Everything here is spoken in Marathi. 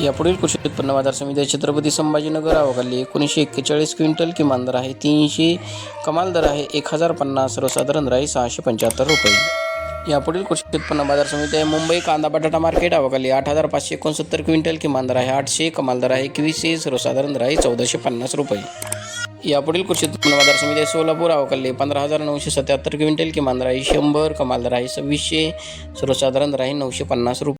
यापुढील कृषी उत्पन्न बाजार समिती छत्रपती संभाजीनगर अवकल्ली एकोणीसशे एक्केचाळीस क्विंटल किमान दर आहे. तीनशे कमाल दर आहे. एक हजार पन्नास सर्वसाधारण दर आहे सहाशे पंच्याहत्तर रुपये. यापुढील कृषी उत्पन्न बाजार समिती आहे. मुंबई कांदा बटाटा मार्केट अवकाली आठ हजार पाचशे एकोणसत्तर क्विंटल किमान दर आहे. आठशे कमाल दर आहे. एकवीसशे सर्वसाधारण दर आहे चौदाशे पन्नास रुपये. यापुढील कृषी उत्पन्न बाजार समिती आहे. सोलापूर अवकाली पंधरा हजार नऊशे सत्याहत्तर क्विंटल किमान दर आहे. शंभर कमाल दर आहे. सव्वीसशे सर्वसाधारण दर आहे नऊशे पन्नास रुपये.